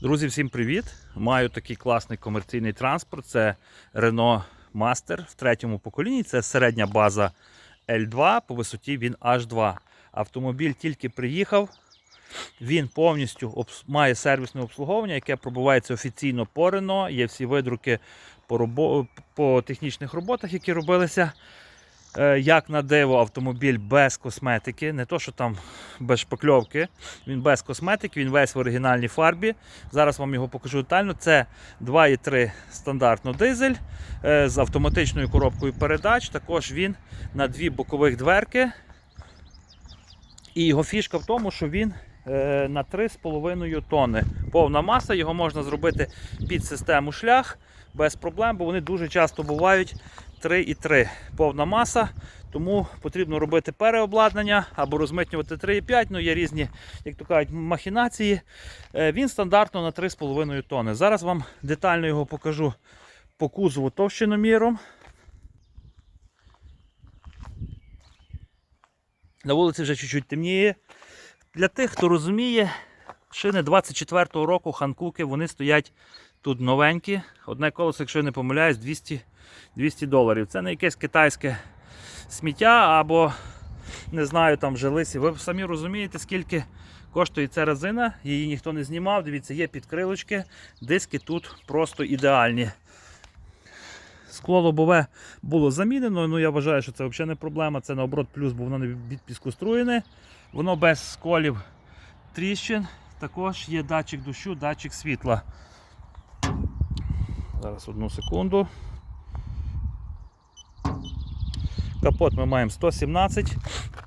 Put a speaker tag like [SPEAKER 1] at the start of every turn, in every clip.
[SPEAKER 1] Друзі, всім привіт! Маю такий класний комерційний транспорт. Це Renault Master в третьому поколінні. Це середня база L2, по висоті він H2. Автомобіль тільки приїхав. Він повністю має сервісне обслуговування, яке пробувається офіційно по Renault. Є всі видруки по, робо... по технічних роботах, які робилися. Е, Як на диво, автомобіль без косметики, не то, що там без шпакльовки, він без косметики, він весь в оригінальній фарбі. Зараз вам його покажу детально. Це 2,3 стандартно дизель е, з автоматичною коробкою передач. Також він на дві бокових дверки. І його фішка в тому, що він е, на 3,5 тонни. Повна маса, його можна зробити під систему шлях без проблем, бо вони дуже часто бувають 3,3 повна маса. Тому потрібно робити переобладнання або розмитнювати 3,5. Ну, є різні, як то кажуть, махінації. Е, Він стандартно на 3,5 тонни. Зараз вам детально його покажу по кузову товщиноміром. На вулиці вже чуть-чуть темніє. Для тих, хто розуміє, шини 24-го року ханкуки вони стоять тут новенькі. Одне колесо, якщо я не помиляюсь, 200, 200 доларів. Це не якесь китайське сміття або не знаю, там вже. Ви самі розумієте, скільки коштує ця резина. Її ніхто не знімав. Дивіться, є підкрилочки, диски тут просто ідеальні. Скло лобове було замінено, ну я вважаю, що це взагалі не проблема. Це наоборот плюс, бо воно не від піскоструєне. Воно без сколів тріщин. Також є датчик дощу, датчик світла. Зараз одну секунду. Капот ми маємо 117.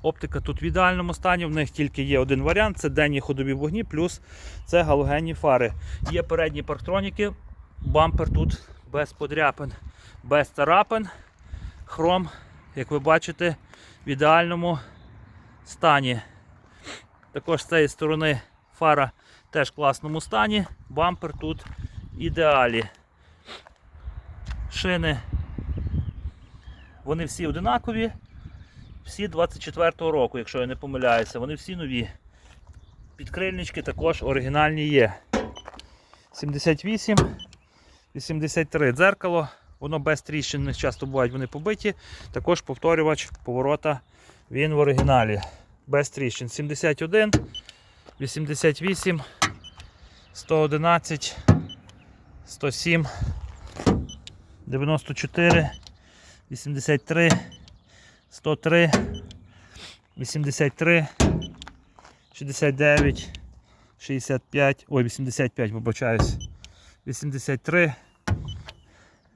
[SPEAKER 1] Оптика тут в ідеальному стані. В них тільки є один варіант це денні ходові вогні, плюс це галогенні фари. Є передні парктроніки, бампер тут без подряпин, без царапин. Хром, як ви бачите, в ідеальному стані. Також з цієї сторони фара теж в класному стані. Бампер тут ідеалі. Шини вони всі одинакові, всі 24-го року, якщо я не помиляюся, вони всі нові. Підкрильнички також оригінальні є. 78, 83 дзеркало, воно без тріщин, часто бувають вони побиті. Також повторювач поворота він в оригіналі. Без тріщин. 71, 88, 111, 107, 94. 83, 103, 83, 69, 65, ой, 85, вибачаюсь, 83,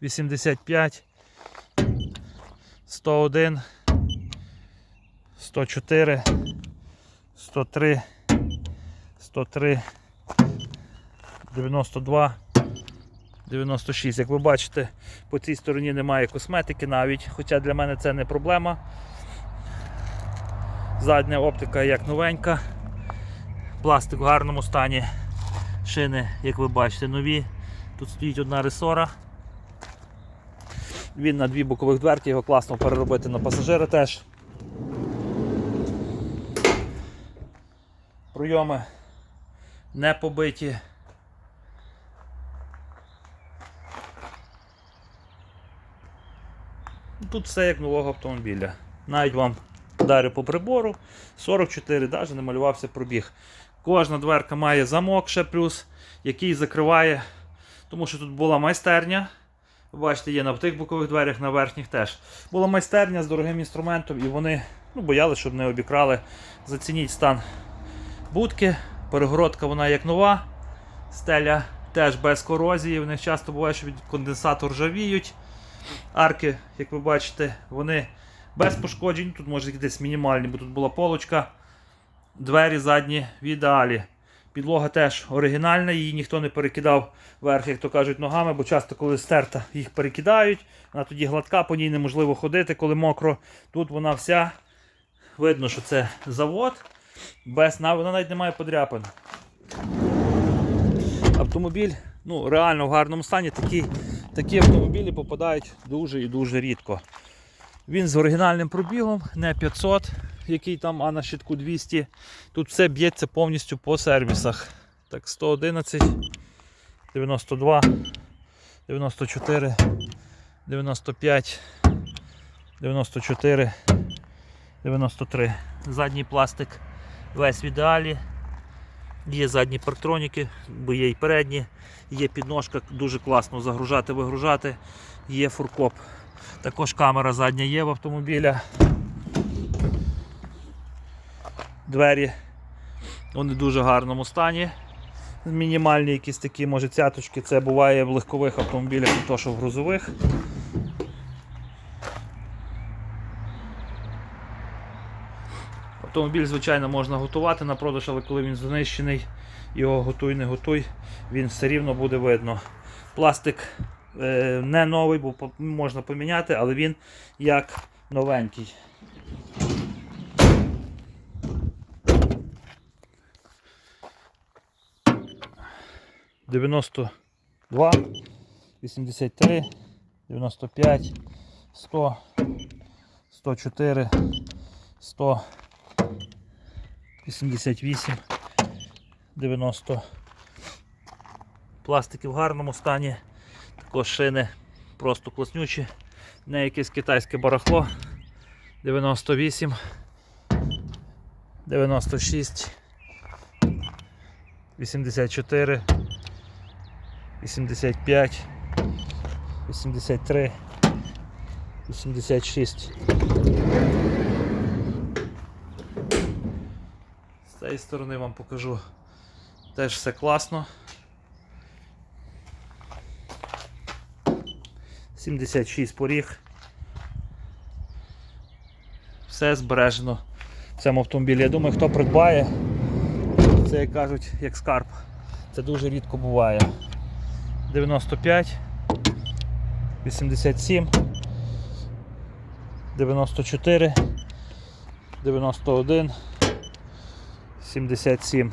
[SPEAKER 1] 85, 101, 104, 103, 103, 92, 96. Як ви бачите, по цій стороні немає косметики навіть, хоча для мене це не проблема. Задня оптика як новенька, пластик в гарному стані, шини, як ви бачите, нові. Тут стоїть одна ресора. Він на дві бокових дверки, його класно переробити на пасажира теж. Пройоми не побиті. Тут все як нового автомобіля. Навіть вам дарю по прибору. 44, навіть не малювався пробіг. Кожна дверка має замок ще плюс, який закриває, тому що тут була майстерня. Ви бачите, є на тих бокових дверях, на верхніх теж. Була майстерня з дорогим інструментом, і вони ну, боялися, щоб не обікрали. Зацініть стан будки. Перегородка вона як нова. Стеля теж без корозії. В них часто буває, що від конденсатор ржавіють. Арки, як ви бачите, вони без пошкоджень. Тут може десь мінімальні, бо тут була полочка. Двері задні в ідеалі. Підлога теж оригінальна, її ніхто не перекидав вверх, як то кажуть, ногами, бо часто, коли стерта, їх перекидають. Вона тоді гладка, по ній неможливо ходити, коли мокро. Тут вона вся. Видно, що це завод. Без вона навіть не має подряпин. Автомобіль ну, реально в гарному стані. Такі, такі автомобілі попадають дуже і дуже рідко. Він з оригінальним пробігом, не 500, який там, а на щитку 200. Тут все б'ється повністю по сервісах. Так, 111, 92, 94, 95, 94, 93. Задній пластик весь в ідеалі. Є задні парктроніки, бо є і передні, є підножка, дуже класно загружати, вигружати, є фуркоп. Також камера задня є в автомобіля. Двері вони в дуже гарному стані. Мінімальні якісь такі, може, цяточки, це буває в легкових автомобілях, не то що в грузових. Автомобіль, звичайно, можна готувати на продаж, але коли він знищений, його готуй, не готуй, він все рівно буде видно. Пластик е, не новий, бо можна поміняти, але він як новенький. Дев'яносто два, вісімдесят три, дев'яносто п'ять, сто, сто чотири, сто. 88, 90. Пластики в гарному стані. Також шини просто класнючі. Не якесь китайське барахло. 98, 96, 84, 85, 83, 86. З цієї сторони вам покажу. Теж все класно. 76 поріг. Все збережено в цьому автомобілі. Я думаю, хто придбає, це як кажуть, як скарб. Це дуже рідко буває. 95, 87, 94, 91. 77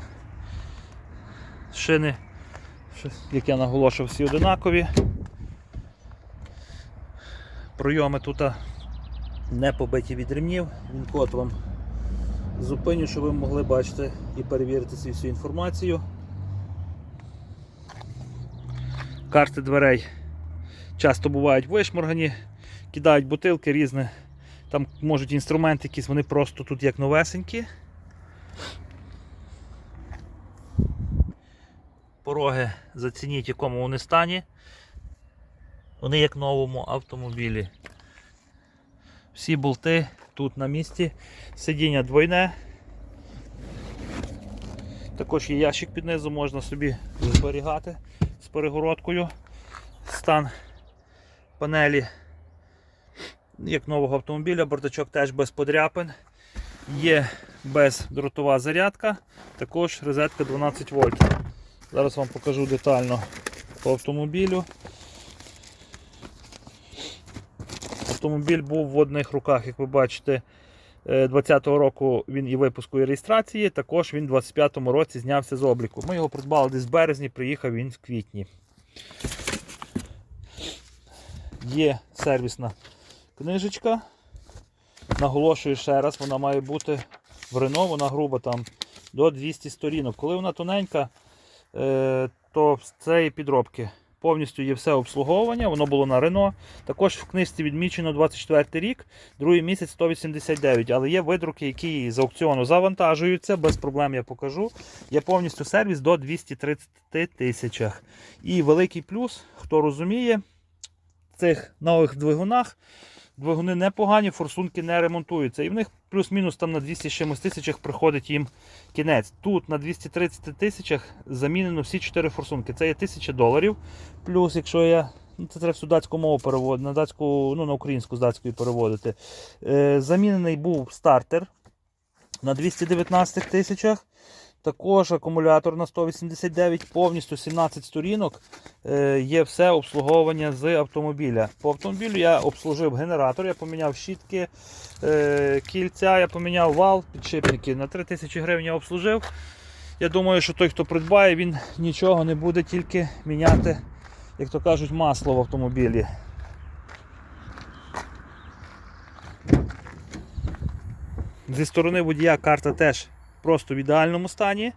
[SPEAKER 1] шини, як я наголошував, всі одинакові. Пройоми тут не побиті від ремнів, він код вам зупиню, щоб ви могли бачити і перевірити цю всю інформацію. Карти дверей часто бувають вишморгані, кидають бутилки різні, там можуть інструменти якісь, вони просто тут як новесенькі. Пороги зацініть, якому вони стані. Вони як новому автомобілі. Всі болти тут на місці. Сидіння двойне. Також є ящик під низу, можна собі зберігати з перегородкою. Стан панелі, як нового автомобіля, бардачок теж без подряпин. Є бездротова зарядка, також розетка 12 вольт. Зараз вам покажу детально по автомобілю. Автомобіль був в одних руках, як ви бачите, 20-го року він і випуску і реєстрації, також він в 25-му році знявся з обліку. Ми його придбали десь в березні, приїхав він в квітні. Є сервісна книжечка. Наголошую ще раз, вона має бути в Рено, вона груба там до 200 сторінок. Коли вона тоненька, е, то з цієї підробки повністю є все обслуговування, воно було на Рено. Також в книжці відмічено 24 рік, другий місяць 189, але є видруки, які з аукціону завантажуються, без проблем я покажу. Є повністю сервіс до 230 тисячах. І великий плюс, хто розуміє, в цих нових двигунах двигуни непогані, форсунки не ремонтуються. І в них плюс-мінус там на 200 чимось тисячах приходить їм кінець. Тут на 230 тисячах замінено всі 4 форсунки. Це є 1000 доларів. Плюс, якщо я. Ну, це треба всю датську мову переводити, на датську, ну на українську з датської переводити. Е, замінений був стартер на 219 тисячах. Також акумулятор на 189, повністю 17 сторінок. Е, є все обслуговування з автомобіля. По автомобілю я обслужив генератор, я поміняв щітки, е, кільця, я поміняв вал, підшипники. На 3000 гривень я обслужив. Я думаю, що той, хто придбає, він нічого не буде тільки міняти, як то кажуть, масло в автомобілі. Зі сторони водія карта теж просто в ідеальному стані.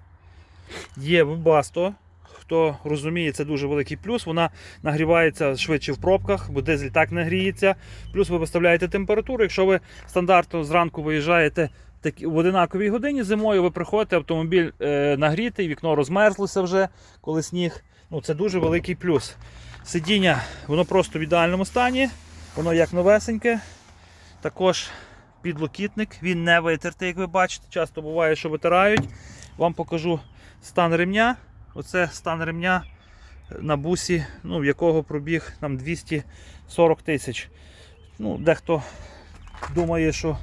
[SPEAKER 1] Є Webasto. хто розуміє, це дуже великий плюс. Вона нагрівається швидше в пробках, бо дизель так не гріється. Плюс ви виставляєте температуру. Якщо ви стандартно зранку виїжджаєте в одинаковій годині зимою, ви приходите, автомобіль е, нагрітий, вікно розмерзлося вже, коли сніг. Ну, це дуже великий плюс. Сидіння, воно просто в ідеальному стані, воно як новесеньке. Також підлокітник, він не витертий, як ви бачите. Часто буває, що витирають. Вам покажу стан ремня. Оце стан ремня на бусі, ну, в якого пробіг там 240 тисяч. Ну, дехто думає, що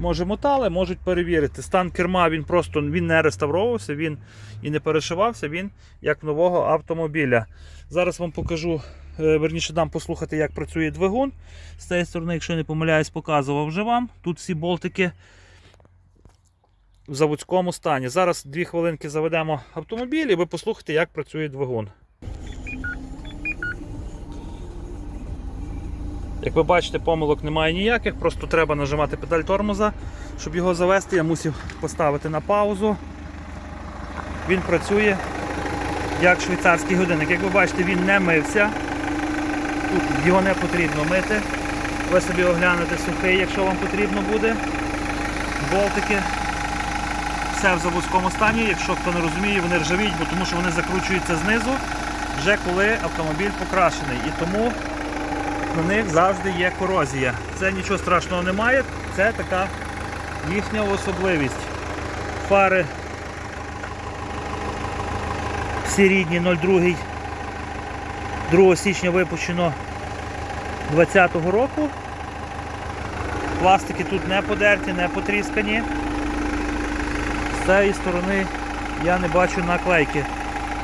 [SPEAKER 1] може мотали, можуть перевірити. Стан керма він просто він не реставровувався, він і не перешивався, він як нового автомобіля. Зараз вам покажу, е, верніше дам послухати, як працює двигун. З цієї сторони, якщо не помиляюсь, показував вже вам. Тут всі болтики в заводському стані. Зараз дві хвилинки заведемо автомобіль і ви послухайте, як працює двигун. Як ви бачите, помилок немає ніяких, просто треба нажимати педаль тормоза. Щоб його завести, я мусив поставити на паузу. Він працює як швейцарський годинник. Як ви бачите, він не мився. Тут його не потрібно мити. Ви собі оглянете сухий, якщо вам потрібно буде. Болтики. Все в заводському стані. Якщо хто не розуміє, вони ржавіють, бо тому що вони закручуються знизу, вже коли автомобіль покрашений. І тому на них завжди є корозія. Це нічого страшного немає, це така їхня особливість. Фари всі рідні 02 2 січня випущено 2020 року. Пластики тут не подерті, не потріскані. З цієї сторони я не бачу наклейки.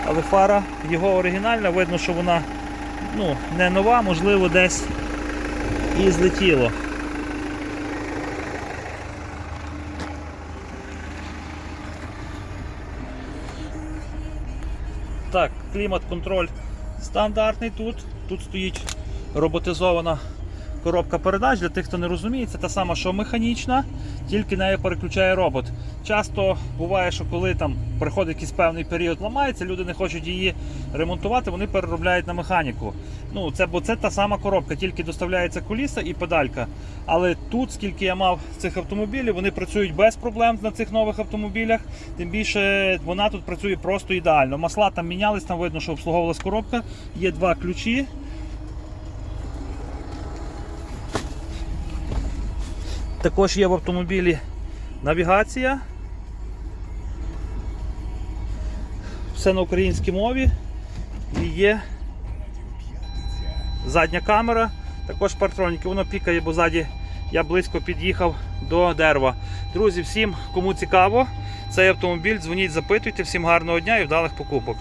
[SPEAKER 1] Але фара його оригінальна, видно, що вона ну, не нова, можливо, десь і злетіло. Так, клімат-контроль стандартний тут. Тут стоїть роботизована коробка передач. Для тих, хто не розуміє, це та сама, що механічна, тільки нею переключає робот. Часто буває, що коли там приходить якийсь певний період ламається, люди не хочуть її ремонтувати, вони переробляють на механіку. Ну, це, бо це та сама коробка, тільки доставляється коліса і педалька. Але тут, скільки я мав цих автомобілів, вони працюють без проблем на цих нових автомобілях. Тим більше вона тут працює просто ідеально. Масла там мінялись, там видно, що обслуговувалась коробка. Є два ключі. Також є в автомобілі навігація. Все на українській мові. І є задня камера, також партроніки. Воно пікає, бо ззаді я близько під'їхав до дерева. Друзі, всім, кому цікаво, цей автомобіль, дзвоніть, запитуйте. Всім гарного дня і вдалих покупок.